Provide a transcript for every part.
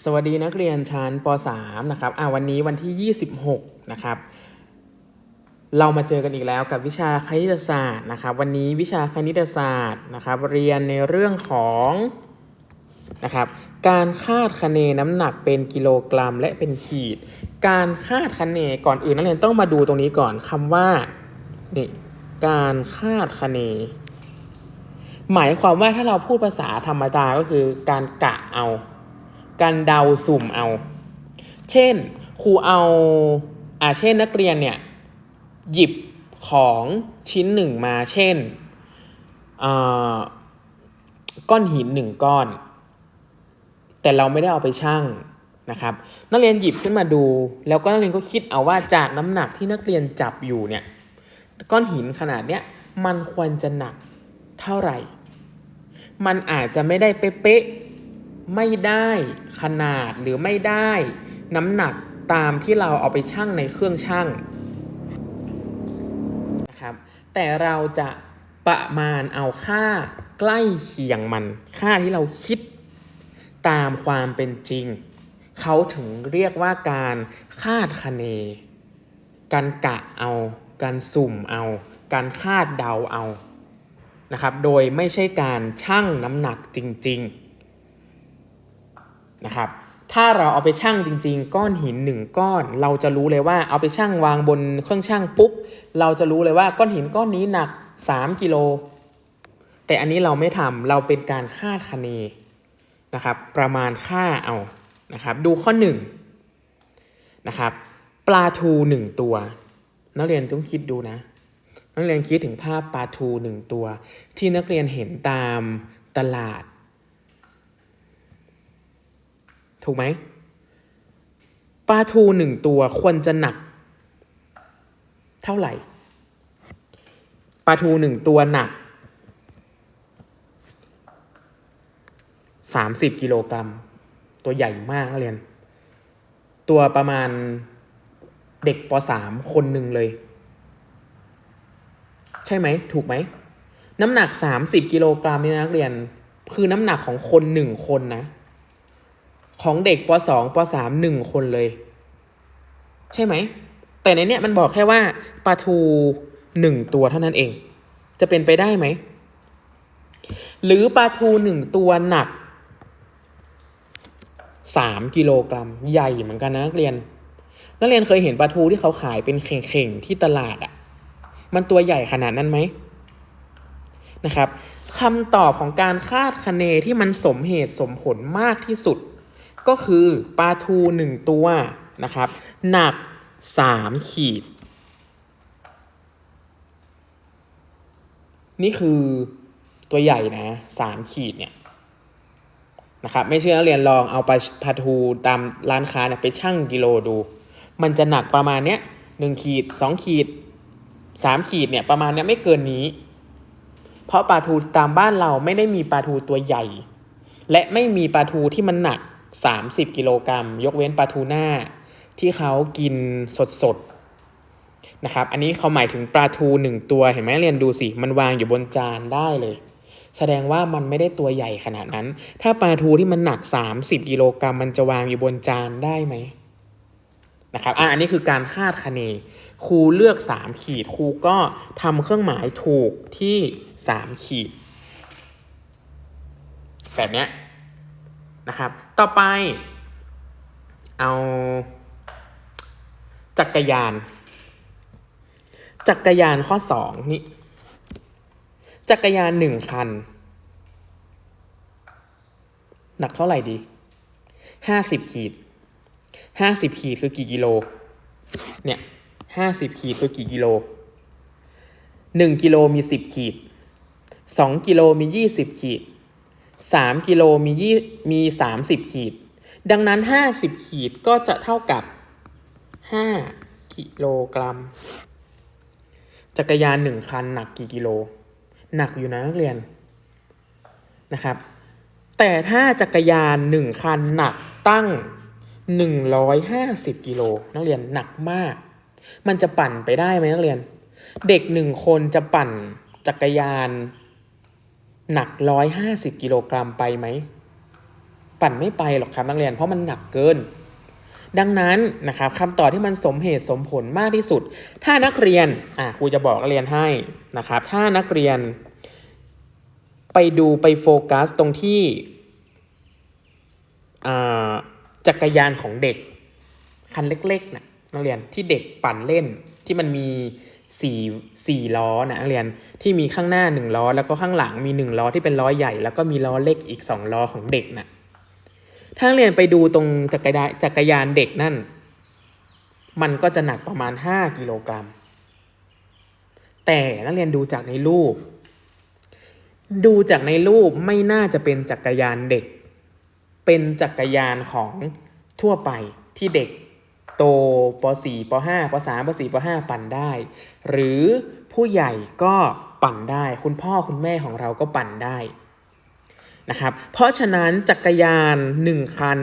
สวัสดีนักเรียนชั้นป .3 นะครับอ่าวันนี้วันที่ 26 นะครับ เรามาเจอกันอีกแล้วกับวิชาคณิตศาสตร์นะครับ วันนี้วิชาคณิตศาสตร์นะครับ เรียนในเรื่องของนะครับ การคาดคะเนน้ำหนักเป็นกิโลกรัมและเป็นขีด การคาดคะเนก่อนอื่นนักเรียนต้องมาดูตรงนี้ก่อนคำว่านี่การคาดคะเน หมายความว่าถ้าเราพูดภาษาธรรมดาก็คือการกะเอา การเดาสุ่มเอา เช่นครูเอาอ่าเช่นนักเรียนเนี่ยหยิบของชิ้นหนึ่งมาเช่นอ่าก้อนหินหนึ่งก้อน แต่เราไม่ได้เอาไปชั่งนะครับนักเรียนหยิบขึ้นมาดู แล้วก็นักเรียนก็คิดเอาว่าจากน้ำหนักที่นักเรียนจับอยู่เนี่ยก้อนหินขนาดเนี้ยมันควรจะหนักเท่าไหร่ มันอาจจะไม่ได้เป๊ะ ไม่ได้ขนาดหรือไม่ได้น้ำหนักตามที่เราเอาไปชั่งในเครื่องชั่งนะครับแต่เราจะประมาณเอาค่าใกล้เคียงมัน ค่าที่เราคิดตามความเป็นจริง เขาถึงเรียกว่าการคาดคะเน การกะเอา การสุ่มเอา การคาดเดาเอานะครับ โดยไม่ใช่การชั่งน้ำหนักจริง ๆ นะครับถ้าเราเอาไปชั่งจริง ๆ ก้อนหินหนึ่งก้อน เราจะรู้เลยว่าเอาไปชั่งวางบนเครื่องชั่งปุ๊บ เราจะรู้เลยว่าก้อนหินก้อนนี้หนัก 3กิโลแต่อันนี้เราไม่ทำเราเป็นการคาดคะเนนะครับ ประมาณค่าเอานะครับ ดูข้อ1นนะครับปลาทูหนึ่งตัว นักเรียนต้องคิดดูนะ นักเรียนคิดถึงภาพปลาทูหนึ่งตัว ที่นักเรียนเห็นตามตลาด ถูกไหมปลาทูหนึ่งตัวควรจะหนัก เท่าไหร่ปลาทูหนึ่งตัวหนักสามสิบกิโลกรัม ตัวใหญ่มากนักเรียน ตัวประมาณเด็กปสามคนหนึ่งเลย ใช่ไหม ถูกไหม น้ำหนัก30กิโลกรัมนี่นะนักเรียน คือน้ำหนักของคนหนึ่งคนนะ ของเด็กป .2 ป .3 หนึ่งคนเลย ใช่ไหม แต่ในเนี้ยมันบอกแค่ว่าปลาทูหนึ่งตัวเท่านั้นเอง จะเป็นไปได้ไหม หรือปลาทูหนึ่งตัวหนักสามกิโลกรัมใหญ่เหมือนกันนะนักเรียน นักเรียนเคยเห็นปลาทูที่เขาขายเป็นเข่งๆที่ตลาดอะมันตัวใหญ่ขนาดนั้นไหมนะครับคำตอบของการคาดคะเนที่มันสมเหตุสมผลมากที่สุด ก็คือปลาทูหนึ่งตัวนะครับ หนักสามขีด นี่คือตัวใหญ่นะสามขีดเนี่ยนะครับไม่เชื่อนักเรียนลองเอาปลาปลาทูตามร้านค้าเนี่ยไปชั่งกิโลดู มันจะหนักประมาณเนี้ยหนึ่งขีดสองขีดสามขีดเนี่ยประมาณเนี้ยไม่เกินนี้ เพราะปลาทูตามบ้านเราไม่ได้มีปลาทูตัวใหญ่ และไม่มีปลาทูที่มันหนัก 30 กิโลกรัม ยกเว้นปลาทูหน้าที่เขากินสดๆนะครับ อันนี้เขาหมายถึงปลาทูหนึ่งตัวเห็นไหมเรียนดูสิ มันวางอยู่บนจานได้เลย แสดงว่ามันไม่ได้ตัวใหญ่ขนาดนั้น ถ้าปลาทูที่มันหนัก 30 กิโลกรัมมันจะวางอยู่บนจานได้ไหมนะครับอะอันนี้คือการคาดคะเน ครูเลือก 3 ขีด ครูก็ทำเครื่องหมายถูกที่ 3 ขีด แบบนี้นะครับ ต่อไป เอา จักรยาน จักรยานข้อ2นี่จักรยานหนึ่งคัน หนักเท่าไหร่ดี50ขีดห้าสิบขีดคือกี่กิโล เนี่ยห้าสิบขีดคือกี่กิโลหนึ่งกิโลมีสิบขีดสองกิโลมียี่สิบขีด สามกิโลมียี่มีสามสิบขีด ดังนั้นห้าสิบขีดก็จะเท่ากับห้ากิโลกรัม จักรยานหนึ่งคันหนักกี่กิโล หนักอยู่นะนักเรียนนะครับ แต่ถ้าจักรยานหนึ่งคันหนักตั้งหนึ่งร้อยห้าสิบกิโลนักเรียนหนักมาก มันจะปั่นไปได้ไหมนักเรียน เด็กหนึ่งคนจะปั่นจักรยาน หนักร้อยห้าสิบกิโลกรัมไปไหม ปั่นไม่ไปหรอกครับนักเรียนเพราะมันหนักเกิน ดังนั้นนะครับคำตอบที่มันสมเหตุสมผลมากที่สุด ถ้านักเรียนอะครูจะบอกนักเรียนให้นะครับ ถ้านักเรียน ไปดูไปโฟกัสตรงที่อ่าจักรยานของเด็กคันเล็กๆนะนักเรียนที่เด็กปั่นเล่นที่มันมี สี่สี่ล้อนะนักเรียนที่มีข้างหน้าหนึ่งล้อ แล้วก็ข้างหลังมีหนึ่งล้อที่เป็นล้อใหญ่ แล้วก็มีล้อเล็กอีกสองล้อของเด็กนะถ้านักเรียนไปดูตรงจักรยานจักรยานเด็กนั่น มันก็จะหนักประมาณห้ากิโลกรัม แต่นักเรียนดูจากในรูป ดูจากในรูปไม่น่าจะเป็นจักรยานเด็ก เป็นจักรยานของทั่วไปที่เด็ก โตป .4 ป .5 ป .3 ป .4 ป .5 ปั่นได้ หรือผู้ใหญ่ก็ปั่นได้ คุณพ่อคุณแม่ของเราก็ปั่นได้นะครับเพราะฉะนั้นจักรยานหนึ่งคัน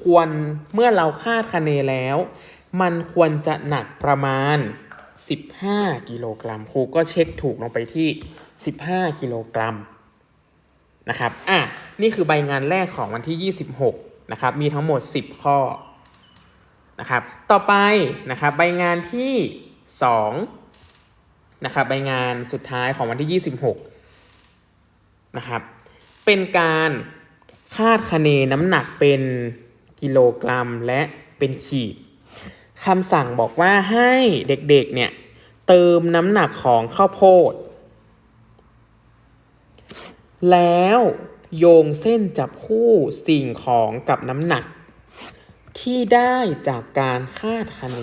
ควรเมื่อเราคาดคะเนแล้ว มันควรจะหนักประมาณ 15 กิโลกรัมครูก็เช็คถูกลงไปที่ 15 กิโลกรัมนะครับอะนี่คือใบงานแรกของวันที่ 26นะครับมีทั้งหมด 10 ข้อ นะครับ ต่อไปนะครับใบงานที่2นะครับใบงานสุดท้ายของวันที่ 26นะครับ เป็นการคาดคะเนน้ำหนักเป็นกิโลกรัมและเป็นขีดคำสั่งบอกว่าให้เด็กๆเนี่ยเติมน้ำหนักของข้าวโพด แล้วโยงเส้นจับคู่สิ่งของกับน้ำหนัก ที่ได้จากการคาดคะเน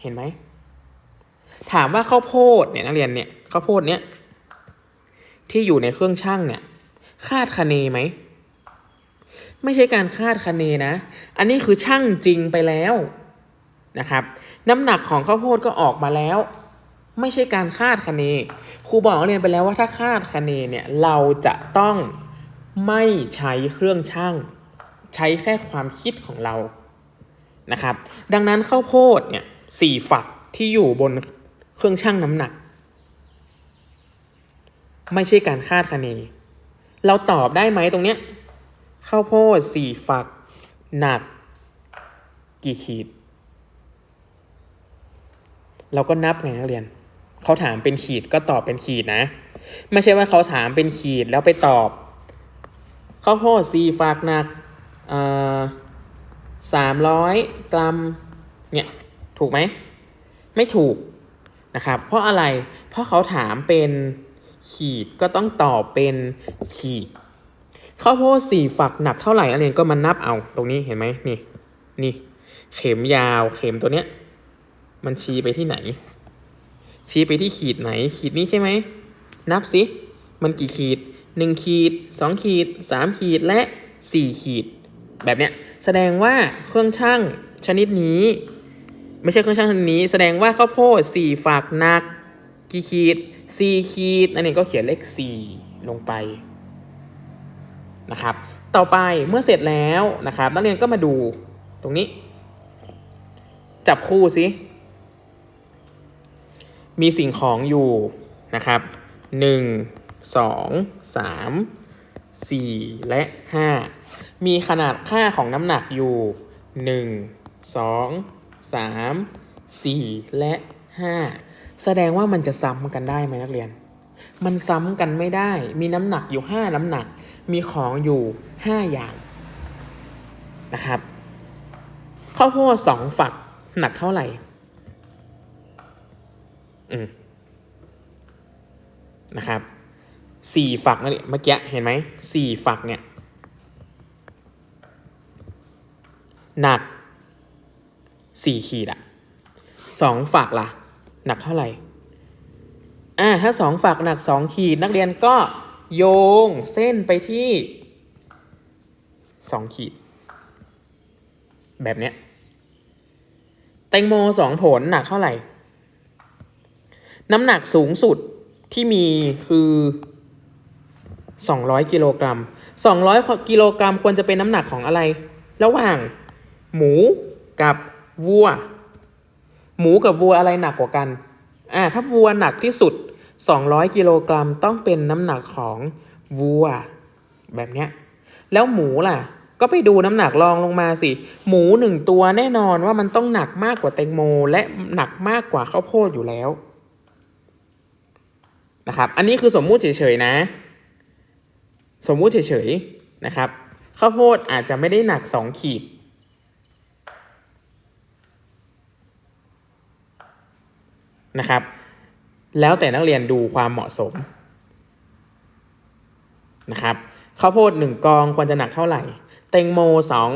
เห็นไหม ถามว่าข้าวโพดเนี่ยนักเรียนเนี่ยข้าวโพดเนี่ยที่อยู่ในเครื่องช่างเนี่ย คาดคะเนไหม ไม่ใช่การคาดคะเนนะ อันนี้คือช่างจริงไปแล้วนะครับ น้ำหนักของข้าวโพดก็ออกมาแล้ว ไม่ใช่การคาดคะเนครูบอกนักเรียนไปแล้วว่าถ้าคาดคะเนเนี่ยเราจะต้องไม่ใช้เครื่องช่าง ใช้แค่ความคิดของเรา นะครับ ดังนั้นข้าวโพดเนี่ยสี่ฝักที่อยู่บนเครื่องช่างน้ำหนัก ไม่ใช่การคาดคะเน เราตอบได้ไหมตรงเนี้ยข้าวโพดสี่ฝัก หนัก กี่ขีด เราก็นับไงนักเรียนเขาถามเป็นขีดก็ตอบเป็นขีดนะ ไม่ใช่ว่าเขาถามเป็นขีดแล้วไปตอบข้าวโพดสี่ฝักหนัก สามร้อยกรัมเนี่ยถูกไหม ไม่ถูกนะครับ เพราะอะไร เพราะเขาถามเป็นขีดก็ต้องตอบเป็นขีดข้าวโพดสี่ฝักหนักเท่าไหร่นักเรียนก็มานับเอาตรงนี้เห็นไหมนี่นี่ เข็มยาวเข็มตัวเนี้ย มันชี้ไปที่ไหน ชี้ไปที่ขีดไหน ขีดนี้ใช่ไหม นับสิ มันกี่ขีดหนึ่งขีดสองขีดสามขีดและสี่ขีด แบบเนี้ยแสดงว่าเครื่องช่างชนิดนี้ ไม่ใช่เครื่องช่างชนิดนี้ แสดงว่าข้าวโพดสี่ฝักหนักกี่ขีดสี่ขีดนั่นเองก็เขียนเลขสี่ลงไปนะครับ ต่อไปเมื่อเสร็จแล้วนะครับ นักเรียนก็มาดูตรงนี้ จับคู่สิมีสิ่งของอยู่นะครับหนึ่งสองสาม สี่และห้ามีขนาดค่าของน้ำหนักอยู่หนึ่งสองสามสี่และห้าแสดงว่ามันจะซ้ำกันได้ไหมนักเรียน มันซ้ำกันไม่ได้ มีน้ำหนักอยู่ห้าน้ำหนัก มีของอยู่ห้าอย่างนะครับข้าวโพดสองฝักหนักเท่าไหร่ อืมนะครับ สี่ฝักนั่นเมื่อกี้เห็นไหมสี่ฝักเนี่ยหนักสี่ขีดอะสองฝักล่ะ หนักเท่าไหร่อ่าถ้าสองฝักหนักสองขีดนักเรียนก็โยงเส้นไปที่สองขีด แบบเนี้ยแตงโมสองผลหนักเท่าไหร่ น้ำหนักสูงสุดที่มีคือ 200 กิโลกรัม 200 กิโลกรัมควรจะเป็นน้ำหนักของอะไร ระหว่าง หมูกับวัว หมูกับวัวอะไรหนักกว่ากันอ่าถ้าวัวหนักที่สุด 200 กิโลกรัมต้องเป็นน้ำหนักของวัว แบบเนี้ยแล้วหมูล่ะ ก็ไปดูน้ำหนักรองลงมาสิ หมูหนึ่งตัวแน่นอนว่ามันต้องหนักมากกว่าแตงโม และหนักมากกว่าข้าวโพดอยู่แล้วนะครับ อันนี้คือสมมุติเฉยๆนะ สมมุติเฉยๆนะครับข้าวโพดอาจจะไม่ได้หนักสองขีด นะครับ แล้วแต่นักเรียนดูความเหมาะสมนะครับข้าวโพดหนึ่งกองควรจะหนักเท่าไหร่แตงโมสอง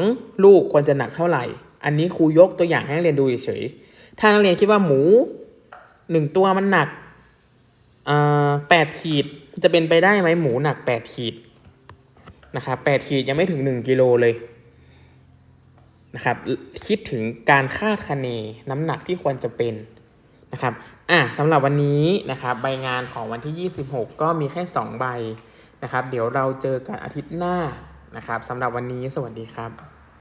ลูกควรจะหนักเท่าไหร่ อันนี้ครูยกตัวอย่างให้นักเรียนดูเฉยๆถ้านักเรียนคิดว่าหมูหนึ่งตัวมันหนักแปดขีดจะเป็นไปได้ไหมหมูหนักแปดขีด นะครับแปดขีดยังไม่ถึงหนึ่งกิโลเลยนะครับคิดถึงการคาดคะเนน้ำหนักที่ควรจะเป็นนะครับอะสำหรับวันนี้นะครับใบงานของวันที่ 26 ก็มีแค่ 2 ใบนะครับ เดี๋ยวเราเจอกันอาทิตย์หน้านะครับสำหรับวันนี้สวัสดีครับ